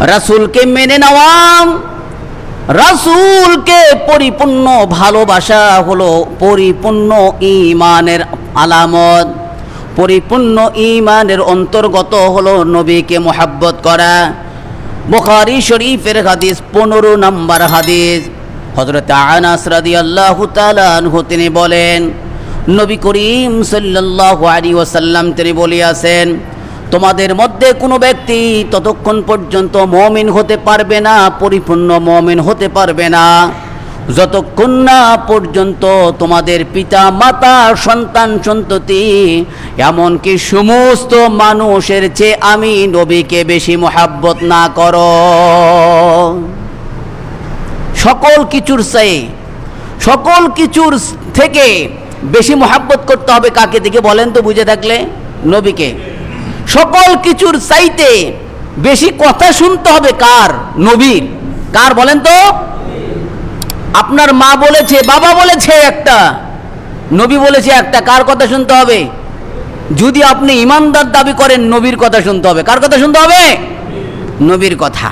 রাসূলকে মেনে নেওয়া রাসূলকে পরিপূর্ণ ভালোবাসা হলো পরিপূর্ণ ঈমানের আলামত। পরিপূর্ণ ঈমানের অন্তর্গত হলো নবীকে মোহাব্বত করা। বুখারী শরীফের হাদিস পনেরো নম্বর হাদিস। হজরত আনাস রাদিয়াল্লাহু তাআলা আনহু তিনি বলেন, নবী করিম সাল্লাল্লাহু আলাইহি ওয়াসাল্লাম তিনি বলিয়াছেন তোমাদের মধ্যে কোনো ব্যক্তি ততক্ষণ পর্যন্ত মমিন হতে পারবে না, পরিপূর্ণ মমিন হতে পারবে না। যতক্ষণ না পর্যন্ত তোমাদের পিতা, মাতা, সন্তান, সন্ততি, এমনকি সমস্ত মানুষের চেয়ে আমি নবীকে বেশি মোহাব্বত না করো। সকল কিছুর চেয়ে, সকল কিছুর থেকে বেশি মোহাব্বত করতে হবে কাকে দিকে বলেন তো বুঝে থাকলে? নবীকে। সকল কিছুর চাইতে বেশি কথা শুনতে হবে কার? নবীর। কার বলেন তো? আপনার মা বলেছে, বাবা বলেছে একটা, নবী বলেছে একটা, কার কথা শুনতে হবে? যদি আপনি ইমানদার দাবি করেন, নবীর কথা শুনতে হবে। কার কথা শুনতে হবে? নবীর কথা।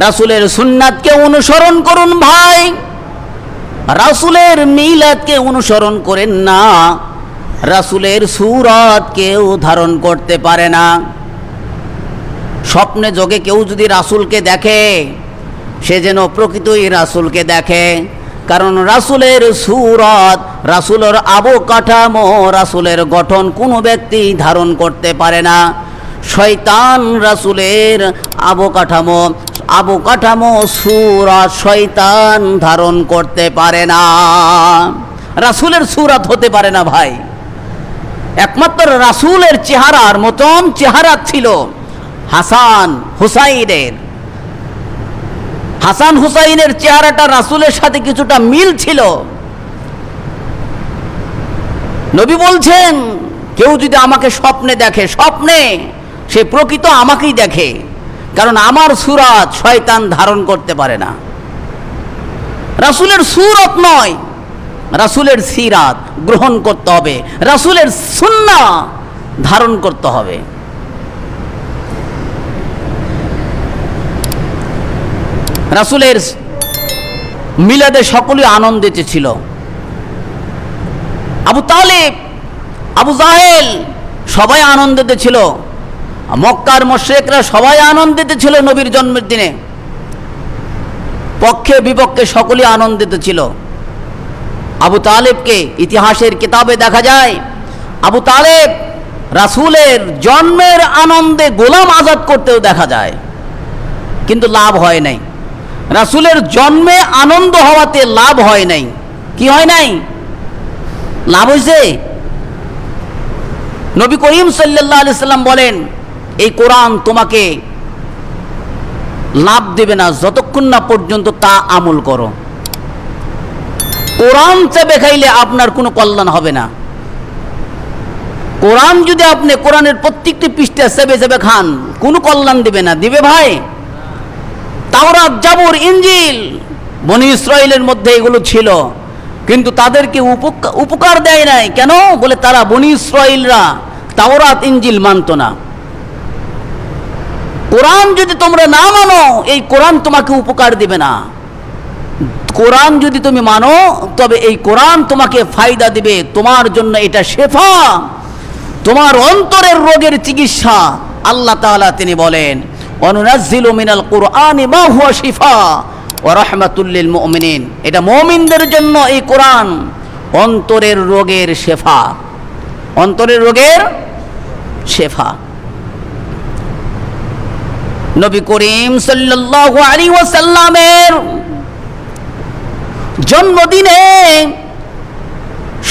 রাসুলের সুন্নাতকে অনুসরণ করুন ভাই। রাসুলের মিলাদকে অনুসরণ করেন না। রাসুলের সুরত কেউ ধারণ করতে পারে না। স্বপ্নে যোগে কেউ যদি রাসুলকে দেখে, সে যেন প্রকৃতই রাসুলকে দেখে। কারণ রাসুলের সুরত, রাসুলের আবকাঠামো রাসুলের গঠন কোনো ব্যক্তি ধারণ করতে পারে না। শয়তান রাসুলের আবকাঠামো আবকাঠামো সুরত শয়তান ধারণ করতে পারে না। রাসুলের সুরত হতে পারে না ভাই। একমাত্র রাসুলের চেহারার মতন চেহারা ছিল হাসান হুসাইনের। হাসান হুসাইনের চেহারাটা রাসুলের সাথে কিছুটা মিল ছিল। নবী বলছেন, কেউ যদি আমাকে স্বপ্নে দেখে, স্বপ্নে সে প্রকৃত আমাকেই দেখে, কারণ আমার সুরাত শয়তান ধারণ করতে পারে না। রাসুলের সুরত নয় রাসুলের সিরাত গ্রহণ করতে হবে, রাসুলের সুন্না ধারণ করতে হবে। রাসুলের মিলাদে সকলেই আনন্দিত ছিল। আবু তালেব, আবু জাহেল সবাই আনন্দিত ছিল। মক্কার মোশেকরা সবাই আনন্দিত ছিল নবীর জন্মের দিনে। পক্ষে বিপক্ষে সকলেই আনন্দিত ছিল। আবু তালেবকে ইতিহাসের কিতাবে দেখা যায়। আবু তালেব রাসুলের জন্মের আনন্দে গোলাম আজাদ করতেও দেখা যায়। কিন্তু লাভ হয় নাই। রাসুলের জন্মে আনন্দ হওয়াতে লাভ হয় নাই। কি হয় নাই? লাভ হয়েছে নবী করিম সাল্লাহ আলি সাল্লাম বলেন, এই কোরআন তোমাকে লাভ দেবে না, যতক্ষণ না পর্যন্ত তা আমল করো। কোরআন চেপে খাইলে আপনার কোনো কল্যাণ হবে না। কোরআন যদি আপনি কোরআনের প্রত্যেকটি পৃষ্ঠা চেপে চেপে খান, কোনো কল্যাণ দিবে না। দিবে ভাই? তাওরাত, জাবুর ইঞ্জিল বনি ইসরায়েলের মধ্যে এগুলো ছিল। কিন্তু তাদেরকে উপক- উপকার দেয় নাই। কেন? বলে তারা বনি ইসরায়েলরা তাওরাত ইঞ্জিল মানত না। কোরআন যদি তোমরা না মানো, এই কোরআন তোমাকে উপকার দিবে না। কোরআন যদি তুমি মানো, তবে এই কোরআন তোমাকে ফায়দা দিবে। তোমার জন্য এটা শেফা। তোমার অন্তরের রোগের চিকিৎসা, আল্লাহ তাআলা তিনি বলেন অনুনাজ্জিলু মিনাল কুরআনি মা হুয়া শিফা ওয়া রাহমাতুল মুমিনিন। এটা মুমিনদের জন্য এই কোরআন অন্তরের রোগের শেফা। অন্তরের রোগের শেফা। নবী করিম সাল্লাল্লাহু আলাইহি ওয়াসাল্লামের জন্মদিনে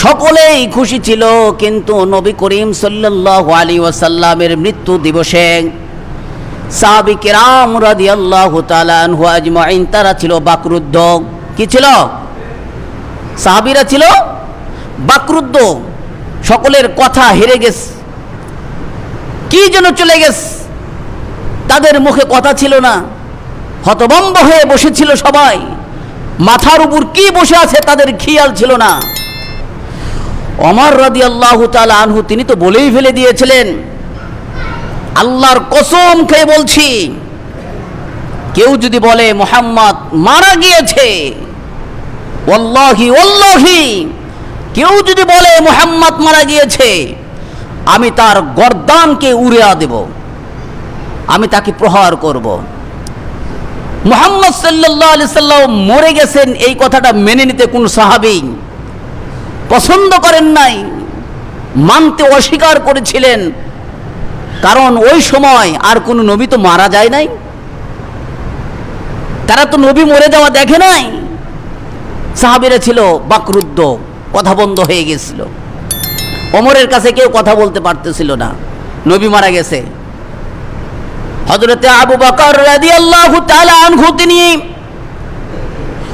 সকলেই খুশি ছিল, কিন্তু নবী করিম সাল্লাল্লাহু আলাইহি ওয়াসাল্লামের মৃত্যু দিবসে সাহাবী কিরাম আনহু আজমাইন, তারা ছিল বাকরুদ্ধ। কি ছিল? সাহাবীরা ছিল বাকরুদ্ধ। সকলের কথা হেরে গেছে কি যেন চলে গেছে তাদের মুখে কথা ছিল না। হতবম্ব হয়ে বসেছিল সবাই। মাথার উপর কি বসে আছে তাদের খেয়াল ছিল না। অমর রাদি আল্লাহ আনহু তিনি তো বলেই ফেলে দিয়েছিলেন, আল্লাহর কসম খেয়ে বলছি, কেউ যদি বলে মোহাম্মদ মারা গিয়েছে ওল্লাহি ওল্লাহি কেউ যদি বলে মোহাম্মদ মারা গিয়েছে, আমি তার গর্দানকে উড়িয়া দেব, আমি তাকে প্রহার করব। মোহাম্মদ সাল্লাহ আলি সাল্লাম মরে গেছেন, এই কথাটা মেনে নিতে কোন সাহাবি পছন্দ করেন নাই, মানতে অস্বীকার করেছিলেন। কারণ ওই সময় আর কোনো নবী তো মারা যায় নাই। তারা তো নবী মরে যাওয়া দেখে নাই। সাহাবিরা ছিল বাকরুদ্ধ, কথা বন্ধ হয়ে গেছিল। অমরের কাছে কেউ কথা বলতে পারতেছিল না। নবী মারা গেছে। হজরতে আবু বকর তাআলা আনহু তিনি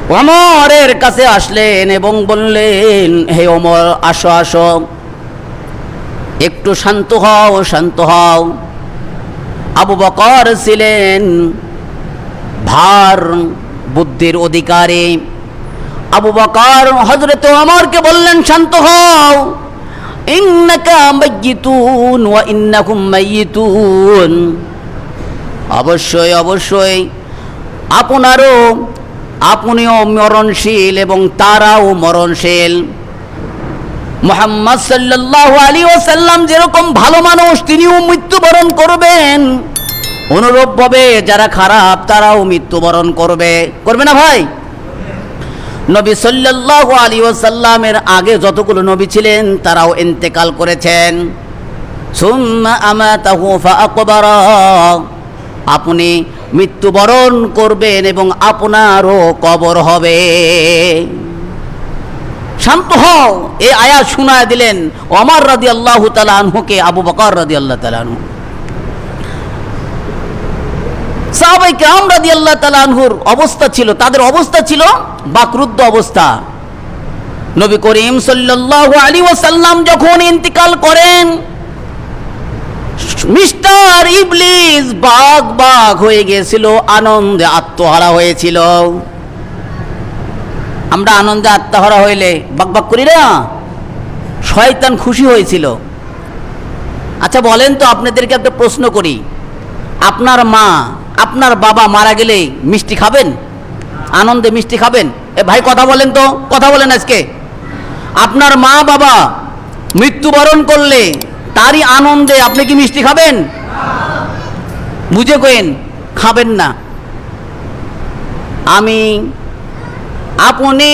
অমরের কাছে আসলেন এবং বললেন, হে অমর আসো আসো। একটু শান্ত হও শান্ত হও। আবু বকর ছিলেন ভার বুদ্ধির অধিকারী। আবু বকর হজরত অমরকে বললেন, শান্ত হও। ইন্নাকা মাইয়িতুন ওয়া ইন্নাকুম মাইয়িতুন। অবশ্যই অবশ্যই। আপনারও, আপনিও মরণশীল এবং তারাও মরণশীল। মোহাম্মদ সাল্লাল্লাহু আলী ওসাল্লাম যেরকম ভালো মানুষ, তিনিও মৃত্যুবরণ করবেন। অনুরূপভাবে যারা খারাপ, তারাও মৃত্যুবরণ করবে। করবে না ভাই? নবী সাল্লাল্লাহু আলী ওসাল্লামের আগে যতগুলো নবী ছিলেন, তারাও ইন্তেকাল করেছেন। সুম্মা আমাতাহু ফাআকবারা। আপনি মৃত্যুবরণ করবেন এবং আপনারও কবর হবে। শান্ত হও। এই আয়াত শোনায় দিলেন অমর রাদি আল্লাহ তালা আনহুকে, আবু বকর রাদি আল্লাহ তালা আনহু। সাহাবাই কেরাম রাদি আল্লাহ তালা আনহুর অবস্থা ছিল, তাদের অবস্থা ছিল বাকরুদ্ধ অবস্থা। নবী করিম সাল্লাল্লাহু আলী ওয়াসাল্লাম যখন ইন্তিকাল করেন মিস্টার ইবলিস বাঘ বাঘ হয়ে গিয়েছিল আনন্দে আত্মহারা হয়েছিল। আমরা আনন্দে আত্মহারা হইলে বাক বাক করি না, শয়তান খুশি হয়েছিল। আচ্ছা বলেন তো আপনাদেরকে একটা প্রশ্ন করি। আপনার মা, আপনার বাবা মারা গেলে মিষ্টি খাবেন? আনন্দে মিষ্টি খাবেন? এ ভাই, কথা বলেন তো, কথা বলেন আজকে। আপনার মা বাবা মৃত্যুবরণ করলে তারই আনন্দে আপনি কি মিষ্টি খাবেন? বুঝে কেন খাবেন না। আমি আপনি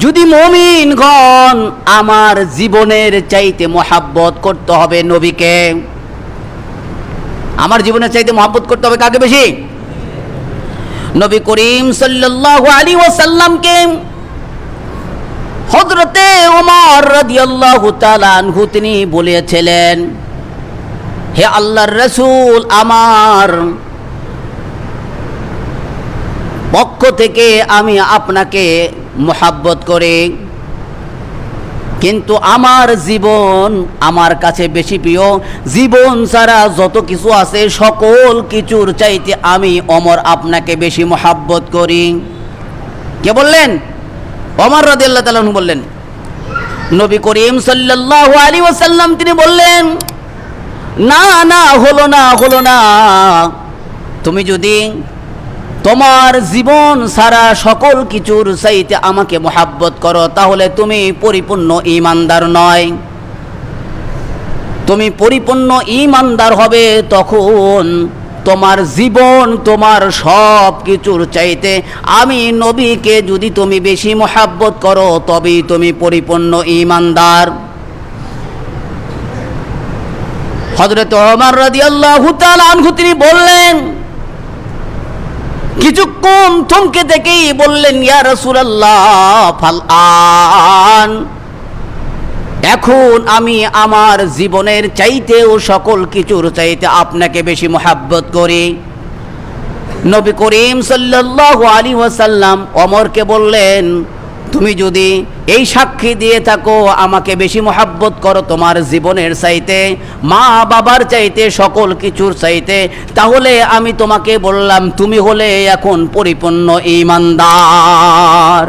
যদি মমিন গণ আমার জীবনের চাইতে মহাব্বত করতে হবে নবীকে। আমার জীবনের চাইতে মহাব্বত করতে হবে কাকে বেশি? নবী করিম সাল্লাল্লাহু আলী ওয়াসাল্লামকে। হজরতে ওমর আনহু তিনি বলেছিলেন, হে আল্লাহর রসুল, আমার পক্ষ থেকে আমি আপনাকে মোহাব্বত করি, কিন্তু আমার জীবন আমার কাছে বেশি প্রিয়। জীবন ছাড়া যত কিছু আছে, সকল কিছুর চাইতে আমি অমর আপনাকে বেশি মোহাব্বত করি। কে বললেন? অমর রাদিয়াল্লাহু আল্লাহ আনহু বললেন, নবী করিম সাল্লাল্লাহু আলাইহি ওয়াসাল্লাম তিনি বললেন, না না, হলো না হলো না। তুমি যদি তোমার জীবন সারা সকল কিছুর চাইতে আমাকে মোহাব্বত করো, তাহলে তুমি পরিপূর্ণ ইমানদার নয়। তুমি পরিপূর্ণ ইমানদার হবে তখন তোমার জীবন, তোমার সব কিছুর চাইতে আমি নবীকে যদি তুমি বেশি মোহাব্বত করো, তবেই তুমি পরিপূর্ণ ইমানদার হজরত ওমর তাআলা আনহু তিনি বললেন, কিছুক্ষণ থমকে থেকেই বললেন, ইয়া রাসূলুল্লাহ, ফাল আন। এখন আমি আমার জীবনের চাইতেও সকল কিছুর চাইতে আপনাকে বেশি মোহাব্বত করি। নবী করিম সাল্লাল্লাহু আলাইহি ওয়াসাল্লাম অমরকে বললেন, তুমি যদি এই সাক্ষী দিয়ে থাকো, আমাকে বেশি মোহাব্বত করো তোমার জীবনের চাইতে, মা বাবার চাইতে সকল কিছুর চাইতে, তাহলে আমি তোমাকে বললাম, তুমি হলে এখন পরিপূর্ণ ইমানদার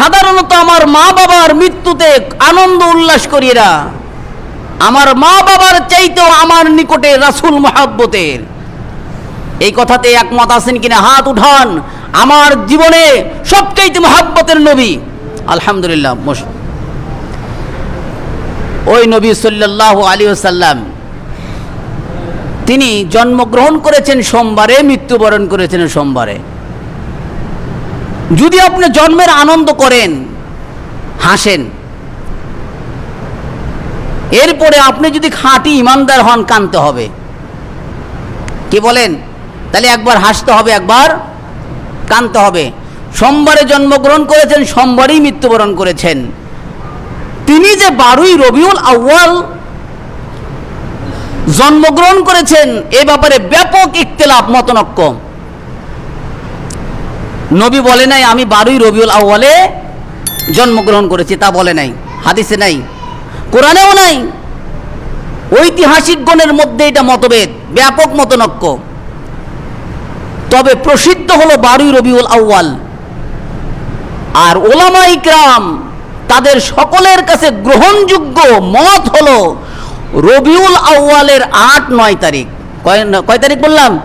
সাধারণত আমার মা বাবার মৃত্যুতে আনন্দ উল্লাস করিরা আমার মা বাবার চাইতেও আমার নিকটে রাসুল মহাব্বতের। এই কথাতে একমত আছেন কিনা? হাত উঠান। আমার জীবনে সবচাইতে মহাব্বতের নবী। আলহামদুলিল্লাহ ওই নবী সাল্লাহ আলী সাল্লাম তিনি জন্মগ্রহণ করেছেন সোমবারে, মৃত্যুবরণ করেছেন সোমবারে। যদি আপনি জন্মের আনন্দ করেন, হাসেন, এরপরে আপনি যদি খাঁটি ইমানদার হন, কানতে হবে। কি বলেন? তাহলে একবার হাসতে হবে, একবার কানতে হবে। সোমবারে জন্মগ্রহণ করেছেন, সোমবারেই মৃত্যুবরণ করেছেন। তিনি যে বারোই রবিউল আউ্য়াল জন্মগ্রহণ করেছেন, এ ব্যাপারে ব্যাপক ইখতলাফ মতনক্য নবী বলে নাই, আমি বারোই রবিউল আউ্য়ালে জন্মগ্রহণ করেছি, তা বলে নাই, হাদিসে নাই, কোরআনেও নাই। ঐতিহাসিক গণের মধ্যে এটা মতভেদ, ব্যাপক মতনক্য। তবে প্রসিদ্ধ হলো বারুই রবিউল আউ্য়াল। আর ওলামা ইকরাম তাদের সকলের কাছে গ্রহণযোগ্য মত হলো রবিউল আউ্য়ালের আট নয় তারিখ। কয় কয় তারিখ বললাম?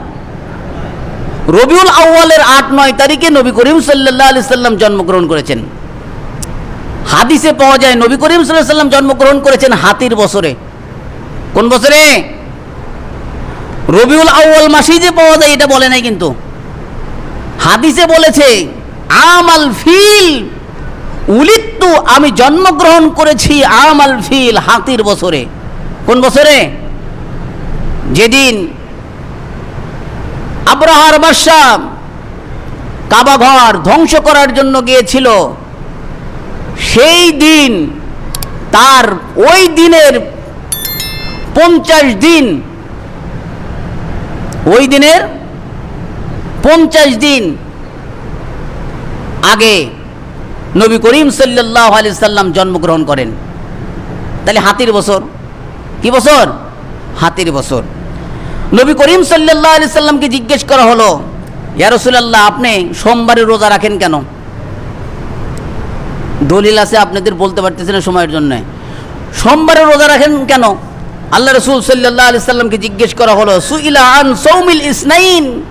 রবিউল আউ্য়ালের আট, নয় তারিখে নবী করিম সাল্লাহ আলি সাল্লাম জন্মগ্রহণ করেছেন। হাদিসে পাওয়া যায় নবী করিম সাল্লাহ সাল্লাম জন্মগ্রহণ করেছেন হাতির বছরে। কোন বছরে? রবিউল আউ্য়াল মাসেই যে পাওয়া যায় এটা বলে নাই কিন্তু। হাদিসে বলেছে, আমাল ফিল, উলিত্তু, আমি জন্মগ্রহণ করেছি আমাল ফিল হাতির বছরে। কোন বছরে? যেদিন আব্রাহার বাদশাহ কাবাঘর ধ্বংস করার জন্য গিয়েছিল। সেই দিন, তার ওই দিনের পঞ্চাশ দিন, ওই দিনের পঞ্চাশ দিন আগে নবী করিম সাল্লাহ আলি সাল্লাম জন্মগ্রহণ করেন। তাহলে হাতির বছর? কি বছর? হাতির বছর। নবী করিম সাল্লাহ আলি সাল্লামকে জিজ্ঞেস করা হলো ইয়ারসুল্লাহ আপনি সোমবারে রোজা রাখেন কেন? দলিল আছে আপনাদের বলতে পারতেছেন সময়ের জন্য। সোমবারে রোজা রাখেন কেন? আল্লাহ রসুল সাল্লাহ আলি সাল্লামকে জিজ্ঞেস করা হলো, সুইলা আন সৌমিল ইসনাইন?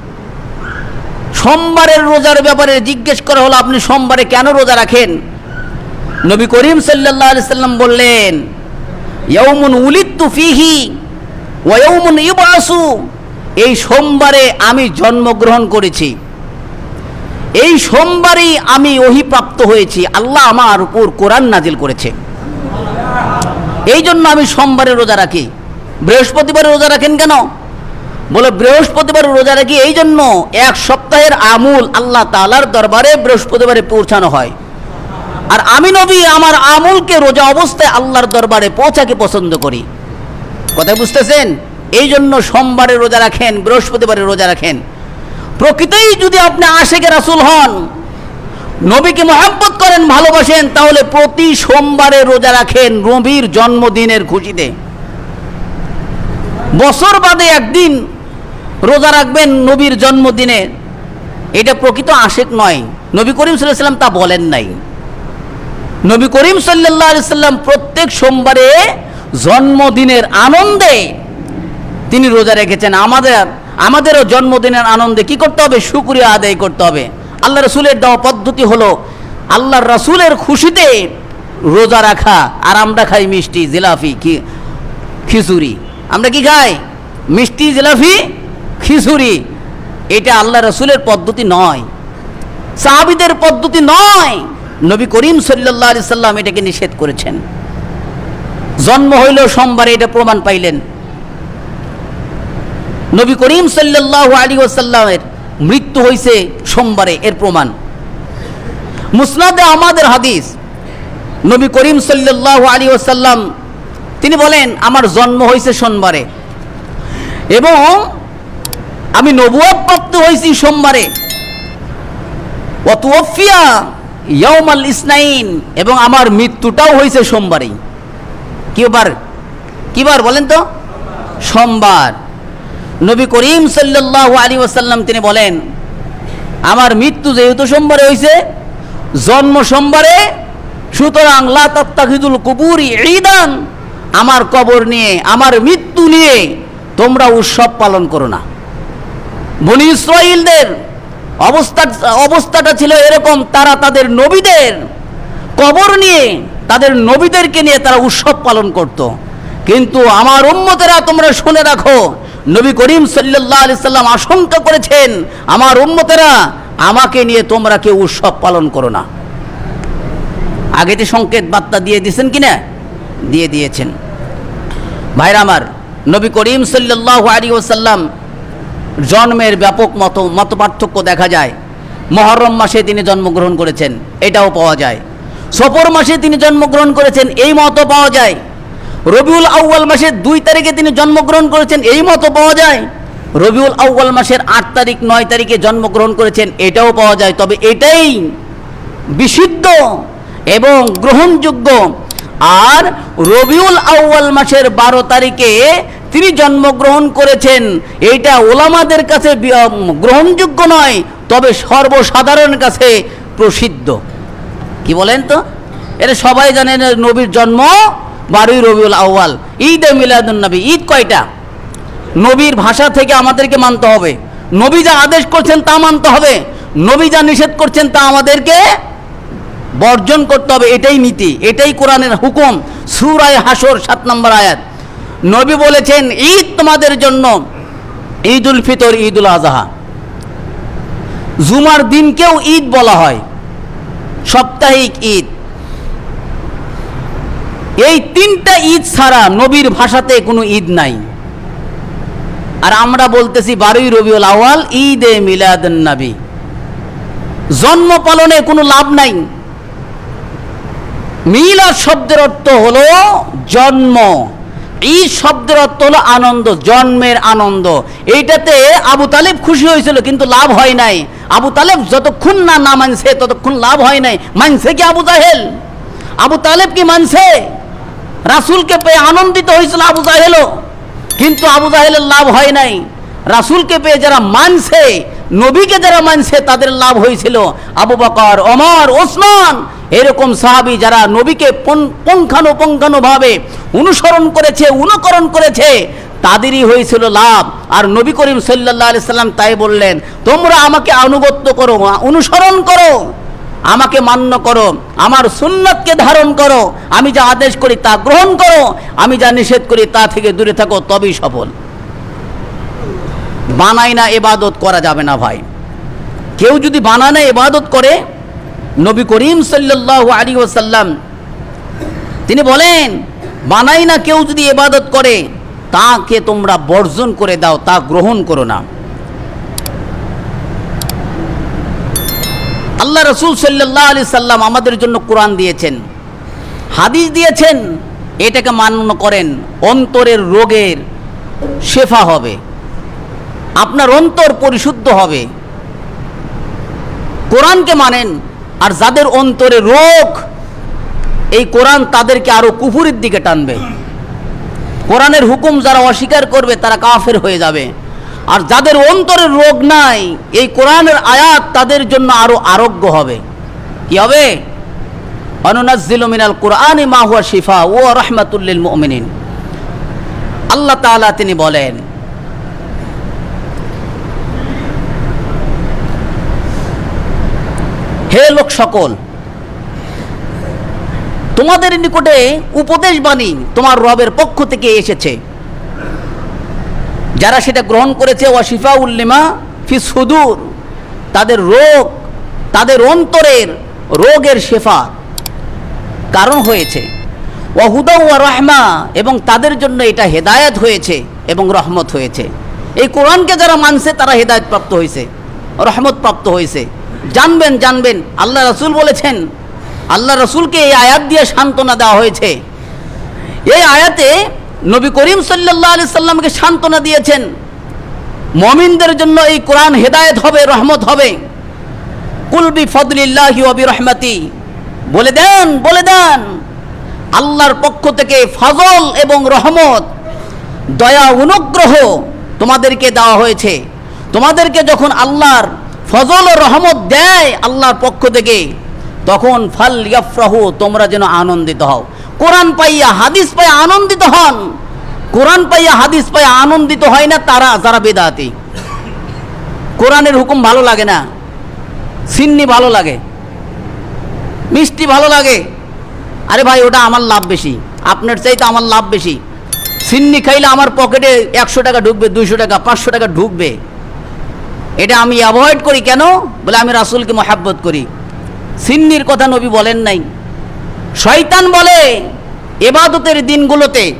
সোমবারের রোজার ব্যাপারে জিজ্ঞেস করা হলো, আপনি সোমবারে কেন রোজা রাখেন? নবী করিম সাল্লাহ আলি সাল্লাম বললেন ইয়ৌমুন উলিত্তু ফিহি। ওয়ৌমুন ইবাসু এই সোমবারে আমি জন্মগ্রহণ করেছি। এই সোমবারেই আমি অহিপ্রাপ্ত হয়েছি। আল্লাহ আমার উপর কোরআন নাজিল করেছে। এই জন্য আমি সোমবারে রোজা রাখি। বৃহস্পতিবারে রোজা রাখেন কেন? বলে, বৃহস্পতিবার রোজা রাখি এই জন্য এক সপ্তাহের আমূল আল্লাহ তালার দরবারে বৃহস্পতিবারে পৌঁছানো হয়। আর আমি নবী আমার আমুলকে রোজা অবস্থায় আল্লাহর দরবারে পৌঁছাকে পছন্দ করি। কথা বুঝতেছেন? এই জন্য সোমবারে রোজা রাখেন, বৃহস্পতিবারে রোজা রাখেন। প্রকৃতই যদি আপনি আশেকে রাসুল হন, নবীকে মহাব্বত করেন, ভালোবাসেন, তাহলে প্রতি সোমবারে রোজা রাখেন নবীর জন্মদিনের খুশিতে। বছর বাদে একদিন রোজা রাখবেন নবীর জন্মদিনে। এটা প্রকৃত আশেক নয়। নবী করিম সাল্লাম তা বলেন নাই। নবী করিম সাল্লাহ সাল্লাম প্রত্যেক সোমবারে জন্মদিনের আনন্দে তিনি রোজা রেখেছেন। আমাদের, আমাদেরও জন্মদিনের আনন্দে কি করতে হবে? শুক্রিয়া আদায় করতে হবে। আল্লাহ রসুলের দেওয়া পদ্ধতি হলো, আল্লাহর রসুলের খুশিতে রোজা রাখা, আর আমরা খাই মিষ্টি জিলাফি কি খিচুড়ি। আমরা কি খাই? মিষ্টি জিলাফি, খিচুড়ি। এটা আল্লাহ রসুলের পদ্ধতি নয়। সাহাবিদের পদ্ধতি নয়। নবী করিম সাল্লাহ সাল্লাম এটাকে নিষেধ করেছেন। জন্ম হইল সোমবারে এটা প্রমাণ পাইলেন। নবী করিম সাল্লাহ আলী ওসাল্লামের মৃত্যু হয়েছে সোমবারে, এর প্রমাণ। মুসনাদে আমাদের হাদিস, নবী করিম সাল্লাহ আলী ওসাল্লাম তিনি বলেন, আমার জন্ম হয়েছে সোমবারে। এবং আমি নবুয়াদ প্রাপ্ত হয়েছি সোমবারে। অতুফিয়া ইয়মাল ইসনাইন, এবং আমার মৃত্যুটাও হয়েছে সোমবারেই। কিবার? কিবার বলেন তো? সোমবার। নবী করিম সাল্লাহ আলী ওসাল্লাম তিনি বলেন, আমার মৃত্যু যেহেতু সোমবারে হয়েছে জন্ম সোমবারে, সুতরাং লাতাত্তাকিদুল কুবুরি ঈদান, আমার কবর নিয়ে, আমার মৃত্যু নিয়ে তোমরা উৎসব পালন করো না। বনি ইসরাইলদের অবস্থা, অবস্থাটা ছিল এরকম, তারা তাদের নবীদের কবর নিয়ে তাদের নবীদেরকে নিয়ে তারা উৎসব পালন করত। কিন্তু আমার উম্মতেরা তোমরা শুনে রাখো, নবী করিম সাল্লাহ আলি সাল্লাম আশঙ্কা করেছেন, আমার উম্মতেরা আমাকে নিয়ে তোমরা কেউ উৎসব পালন করো না। আগেতে সংকেত বার্তা দিয়ে দিয়েছেন কি না দিয়ে দিয়েছেন। ভাইরা আমার, নবী করিম সাল্লাহ আলী ওসাল্লাম জন্মের ব্যাপক মত মত পার্থক্য দেখা যায়। মহরম মাসে তিনি জন্মগ্রহণ করেছেন, এটাও পাওয়া যায়। সফর মাসে তিনি জন্মগ্রহণ করেছেন, এই মতো পাওয়া যায়। রবিউল আউ্য়াল মাসের দুই তারিখে তিনি জন্মগ্রহণ করেছেন, এই মতো পাওয়া যায়। রবিউল আউ্য়াল মাসের আট তারিখ, নয় তারিখে জন্মগ্রহণ করেছেন, এটাও পাওয়া যায়। তবে এটাই বিশুদ্ধ এবং গ্রহণযোগ্য। আর রবিউল আউ্য়াল মাসের বারো তারিখে তিনি জন্মগ্রহণ করেছেন এইটা ওলামাদের কাছে গ্রহণযোগ্য নয়, তবে সর্বসাধারণের কাছে প্রসিদ্ধ। কি বলেন তো? এটা সবাই জানেন নবীর জন্ম বারোই রবিউল আউ্য়াল। ঈদ এ মিলাদুন নবী। ঈদ কয়টা? নবীর ভাষা থেকে আমাদেরকে মানতে হবে। নবী যা আদেশ করছেন তা মানতে হবে। নবী যা নিষেধ করছেন তা আমাদেরকে বর্জন করতে হবে। এটাই নীতি, এটাই কোরআনের হুকুম। সুরায় হাসর সাত নম্বর আয়াত। নবী বলেছেন, ঈদ তোমাদের জন্য ঈদ উল ফিতর ঈদ উল আজহা জুমার দিনকেও ঈদ বলা হয়। সাপ্তাহিক ঈদ। এই তিনটা ঈদ ছাড়া নবীর ভাষাতে কোনো ঈদ নাই। আর আমরা বলতেছি বারোই রবিউল আওয়াল ঈদ এ মিলাদুন নবী। জন্ম পালনে কোনো লাভ নাই। মিলাদ শব্দের অর্থ হলো জন্ম। ঈদ শব্দের অর্থ হলো আনন্দ, জন্মের আনন্দ। এইটাতে আবু তালেব খুশি হয়েছিল, কিন্তু লাভ হয় নাই। আবু তালেব যতক্ষণ না না মানছে, ততক্ষণ লাভ হয় নাই। মানছে কি আবু জাহেল? আবু তালেব কি মানছে? রাসুলকে পেয়ে আনন্দিত হয়েছিল আবু জাহেলও। কিন্তু আবু জাহেলের লাভ হয় নাই। রাসুলকে পেয়ে যারা মানছে, নবীকে যারা মানছে, তাদের লাভ হয়েছিল আবু বকর অমর ওসমান। এরকম সাহাবি যারা নবীকে পুঙ্খানু ভাবে অনুসরণ করেছে, অনুকরণ করেছে, তাদেরই হয়েছিল লাভ। আর নবী করিম সাল্লাহ সাল্লাম তাই বললেন, তোমরা আমাকে আনুগত্য করো, অনুসরণ করো, আমাকে মান্য করো, আমার সুন্নতকে ধারণ করো, আমি যা আদেশ করি তা গ্রহণ করো, আমি যা নিষেধ করি তা থেকে দূরে থাকো, তবেই সফল। বানাই না, এবাদত করা যাবে না ভাই। কেউ যদি বানানে এবাদত করে নবী করিম সাল্লাহ আলী ওসাল্লাম তিনি বলেন, বানাই না কেউ যদি এবাদত করে, তাকে তোমরা বর্জন করে দাও, তা গ্রহণ করো না। আল্লাহ রসুল সাল্লাহ আলি সাল্লাম আমাদের জন্য কোরআন দিয়েছেন। হাদিস দিয়েছেন, এটাকে মান্য করেন, অন্তরের রোগের শেফা হবে, আপনার অন্তর পরিশুদ্ধ হবে। কোরআনকে মানেন আর যাদের অন্তরে রোগ, এই কোরআন তাদেরকে আরও কুফুরের দিকে টানবে। কোরআনের হুকুম যারা অস্বীকার করবে, তারা কাফের হয়ে যাবে। আর যাদের অন্তরের রোগ নাই, এই কোরআনের আয়াত তাদের জন্য আরও আরোগ্য হবে। কি হবে? মিনাল কোরআন মা হুয়া শিফা ও রহমাতুল্লিল মুমিনিন। আল্লাহ তিনি বলেন হে লোক সকল, তোমাদের নিকটে উপদেশ বাণী তোমার রবের পক্ষ থেকে এসেছে। যারা সেটা গ্রহণ করেছে ওয়াশিফা উল্লিমা ফি সুদূর, তাদের রোগ, তাদের অন্তরের রোগের শেফা কারণ হয়েছে। ওয়াহুদা ওয়া রহমা, এবং তাদের জন্য এটা হেদায়েত হয়েছে এবং রহমত হয়েছে। এই কোরআনকে যারা মানছে, তারা হেদায়েত প্রাপ্ত হয়েছে রহমত প্রাপ্ত হয়েছে জানবেন জানবেন। আল্লাহ রসুল বলেছেন, আল্লাহ রসুলকে এই আয়াত দিয়ে সান্ত্বনা দেওয়া হয়েছে। এই আয়াতে নবী করিম সাল্লাহ আলি সাল্লামকে সান্ত্বনা দিয়েছেন, মমিনদের জন্য এই কোরআন হেদায়েত হবে, রহমত হবে। কুলবি ফদলিল্লাহি ওবি রহমাতি। বলে দেন বলে দেন, আল্লাহর পক্ষ থেকে ফজল এবং রহমত, দয়া, অনুগ্রহ তোমাদেরকে দেওয়া হয়েছে। তোমাদেরকে যখন আল্লাহর ফজল ও রহমত দেয় আল্লাহর পক্ষ থেকে, তখন ফাল ইয়াফরাহু, তোমরা যেন আনন্দিত হও। কোরআন পাইয়া হাদিস পাইয়া আনন্দিত হন। কোরআন পাইয়া হাদিস পাইয়া আনন্দিত হয় না তারা, যারা বেদাতি। কোরআনের হুকুম ভালো লাগে না। সিন্নি ভালো লাগে। মিষ্টি ভালো লাগে। আরে ভাই, ওটা আমার লাভ বেশি। আপনার চাইতে আমার লাভ বেশি। সিন্নি খাইলে আমার পকেটে একশো টাকা ঢুকবে, দুইশো টাকা, পাঁচশো টাকা ঢুকবে। এটা আমি অ্যাভয়েড করি কেন? বলে আমি রাসুলকে মহাব্বত করি। সিন্নির কথা নবী বলেন নাই। শয়তান বলে, এবাদতের দিনগুলোতে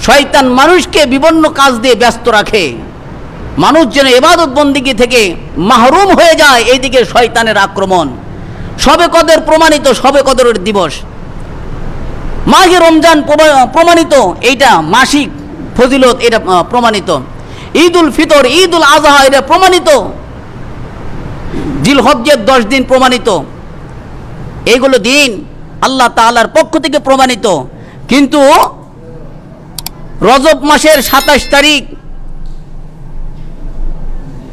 শয়তান মানুষকে বিভিন্ন কাজ দিয়ে ব্যস্ত রাখে। মানুষ যেন এবাদত বন্দিগি থেকে মাহরুম হয়ে যায়, এইদিকে শয়তানের আক্রমণ। সবে কদের প্রমাণিত, সবে কদরের দিবস। মাহে রমজান প্রমা- প্রমাণিত, এইটা মাসিক ফজিলত, এটা প্রমাণিত। ঈদ উল ফিতর ঈদ উল আজহা এটা প্রমাণিত। জিল হজ্জের দশ দিন প্রমাণিত। এইগুলো দিন আল্লাহ তাআলার পক্ষ থেকে প্রমাণিত। কিন্তু রজব মাসের সাতাশ তারিখ,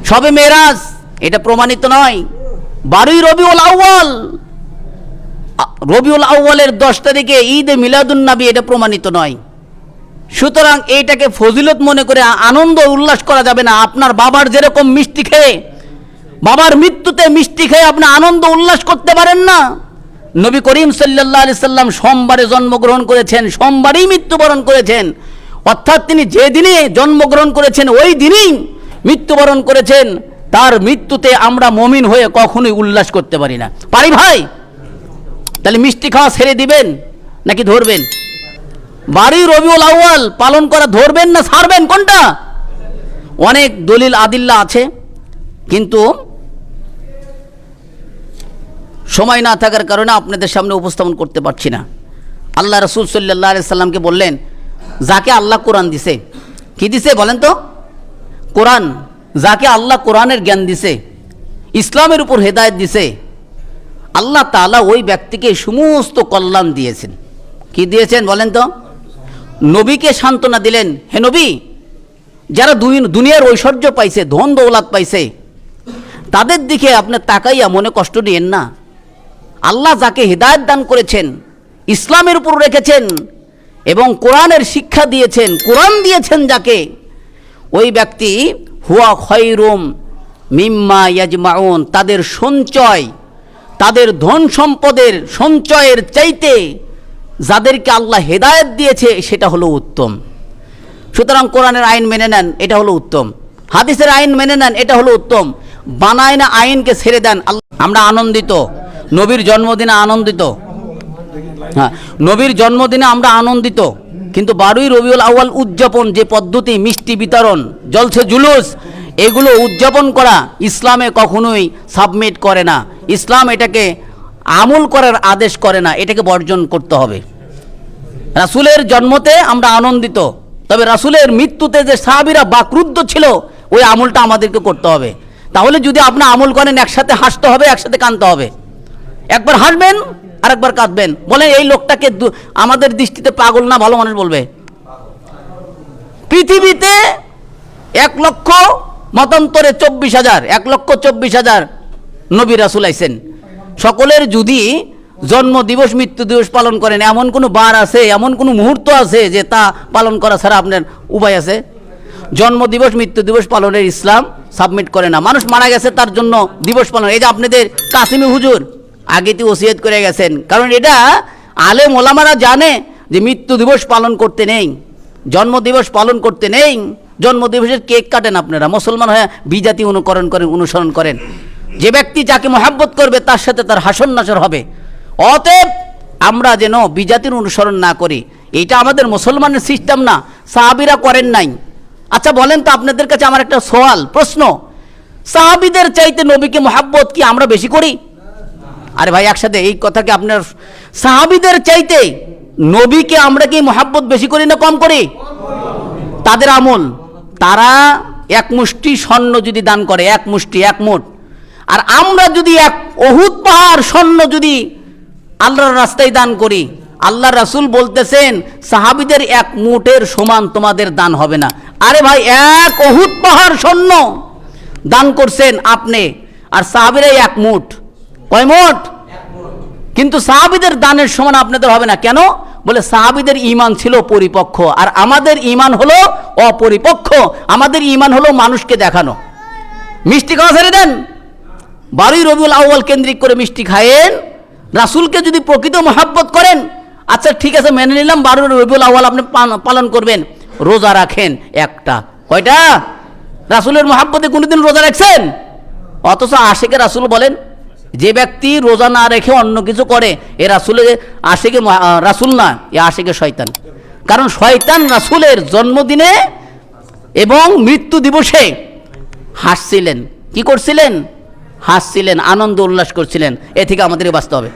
সবে মেরাজ, এটা প্রমাণিত নয়। বারোই রবিউল আউ্য়াল আ- রবিউল আউ্য়ালের দশ তারিখে ঈদে মিলাদুন্নবী এটা প্রমাণিত নয়। সুতরাং এইটাকে ফজিলত মনে করে আনন্দ উল্লাস করা যাবে না। আপনার বাবার যেরকম মিষ্টি খেয়ে বাবার মৃত্যুতে মিষ্টি খেয়ে আপনি আনন্দ উল্লাস করতে পারেন না। নবী করিম সাল্লাহ আলি সাল্লাম সোমবারে জন্মগ্রহণ করেছেন, সোমবারেই মৃত্যুবরণ করেছেন। অর্থাৎ তিনি যে দিনে জন্মগ্রহণ করেছেন, ওই দিনেই মৃত্যুবরণ করেছেন। তার মৃত্যুতে আমরা মমিন হয়ে কখনোই উল্লাস করতে পারি না। পারি ভাই? তাহলে মিষ্টি খাওয়া ছেড়ে দিবেন নাকি ধরবেন? বাড়ি রবিউল আউয়াল পালন করা ধরবেন না, ছাড়বেন? কোনটা? অনেক দলিল আদিল্লা আছে। কিন্তু সময় না থাকার কারণে আপনাদের সামনে উপস্থাপন করতে পারছি না। আল্লাহ রসুল সাল্লাহ সাল্লামকে বললেন, যাকে আল্লাহ কোরআন দিছে। কি দিছে বলেন তো? কোরআন, যাকে আল্লাহ কোরআনের জ্ঞান দিছে, ইসলামের উপর হেদায়েত দিছে, আল্লাহ তাআলা ওই ব্যক্তিকে সমস্ত কল্যাণ দিয়েছেন। কি দিয়েছেন বলেন তো? নবীকে সান্ত্বনা দিলেন, হে নবী, যারা দুনিয়ার ঐশ্বর্য পাইছে ধন দৌলাত পাইছে তাদের দিকে আপনি তাকাইয়া মনে কষ্ট নিয়েন না। আল্লাহ যাকে হৃদায়ত দান করেছেন, ইসলামের উপর রেখেছেন এবং কোরআনের শিক্ষা দিয়েছেন, কোরআন দিয়েছেন যাকে, ওই ব্যক্তি হুয়া খয়রুম মিম্মা ইয়াজমাউন, তাদের সঞ্চয়, তাদের ধন সম্পদের সঞ্চয়ের চাইতে যাদেরকে আল্লাহ হেদায়েত দিয়েছে, সেটা হলো উত্তম। সুতরাং কোরআনের আইন মেনে নেন, এটা হলো উত্তম। হাদিসের আইন মেনে নেন, এটা হলো উত্তম। বানায় না আইনকে ছেড়ে দেন আমরা আনন্দিত। নবীর জন্মদিনে আনন্দিত। হ্যাঁ নবীর জন্মদিনে আমরা আনন্দিত। কিন্তু বারোই রবিউল আউয়াল উদযাপন যে পদ্ধতি, মিষ্টি বিতরণ, জলসে জুলুস, এগুলো উদযাপন করা ইসলামে কখনোই সাবমিট করে না। ইসলাম এটাকে আমল করার আদেশ করে না, এটাকে বর্জন করতে হবে। রাসুলের জন্মতে আমরা আনন্দিত। তবে রাসুলের মৃত্যুতে যে সাহাবিরা বাকরুদ্ধ ছিল, ওই আমলটা আমাদেরকে করতে হবে। তাহলে যদি আপনি আমল করেন, একসাথে হাসতে হবে, একসাথে কানতে হবে। একবার হাসবেন আর একবার কাঁদবেন। বলেন এই লোকটাকে আমাদের দৃষ্টিতে পাগল না, ভালো মানুষ বলবে। পৃথিবীতে এক লক্ষ, মতান্তরে চব্বিশ হাজার, এক লক্ষ চব্বিশ হাজার নবী রাসুল আইসেন সকলের যদি জন্ম দিবস মৃত্যু দিবস পালন করেন, এমন কোনো বার আছে, এমন কোনো মুহূর্ত আছে যে তা পালন করা ছাড়া আপনার উপায় আছে? জন্ম দিবস মৃত্যু দিবস পালনের ইসলাম সাবমিট করে না। মানুষ মারা গেছে তার জন্য দিবস পালন। এই যে আপনাদের কাসিমি হুজুর আগেতে ওসিয়ত করে গেছেন। কারণ এটা আলে মোলামারা জানে যে মৃত্যু দিবস পালন করতে নেই, জন্ম দিবস পালন করতে নেই, জন্ম দিবসের কেক কাটেন আপনারা। মুসলমান হয়ে বিজাতি অনুকরণ করেন, অনুসরণ করেন। যে ব্যক্তি যাকে মহাব্বত করবে, তার সাথে তার হাসন নাসর হবে। অতএব আমরা যেন বিজাতির অনুসরণ না করি। এটা আমাদের মুসলমানের সিস্টেম না। সাহাবিরা করেন নাই। আচ্ছা বলেন তো আপনাদের কাছে আমার একটা সওয়াল, প্রশ্ন। সাহাবিদের চাইতে নবীকে মহাব্বত কি আমরা বেশি করি? আরে ভাই, একসাথে এই কথাকে আপনার সাহাবিদের চাইতে নবীকে আমরা কি মহাব্বত বেশি করি না কম করি? তাদের আমল। তারা এক মুষ্টি স্বর্ণ যদি দান করে, এক মুষ্টি, এক মুঠ। আর আমরা যদি এক অহুত পাহাড় স্বর্ণ যদি আল্লাহর রাস্তায় দান করি আল্লাহ রাসূল বলতেছেন, সাহাবিদের এক মুঠের সমান তোমাদের দান হবে না। আরে ভাই, এক অহুত পাহাড় স্বর্ণ দান করছেন আপনি, আর সাহাবিরা এক মুঠ। কয় মুঠ? কিন্তু সাহাবিদের দানের সমান আপনাদের হবে না। কেন? বলে সাহাবিদের ইমান ছিল পরিপক্ষ আর আমাদের ইমান হলো অপরিপক্ষ আমাদের ইমান হলো মানুষকে দেখানো। মিষ্টি খাওয়া ছেড়ে দেন। বারোই রবিউল আউ্বাল কেন্দ্রিক করে মিষ্টি খায়েন। রাসুলকে যদি প্রকৃত মহাব্বত করেন আচ্ছা ঠিক আছে, মেনে নিলাম। বারোই রবিউল আউ্বাল আপনি পালন করবেন। রোজা রাখেন একটা। কয়টা? রাসুলের মহাব্বতে কোনোদিন রোজা রাখছেন? অথচ আশেকে রাসুল বলেন, যে ব্যক্তি রোজা না রেখে অন্য কিছু করে, এ রাসুলে, আশেকে রাসুল না, এ আশেকে শয়তান। কারণ শয়তান রাসুলের জন্মদিনে এবং মৃত্যু দিবসে হাসছিলেন। কি করছিলেন? হাসছিলেন, আনন্দ উল্লাস করছিলেন। এ থেকে আমাদের বাঁচতে হবে।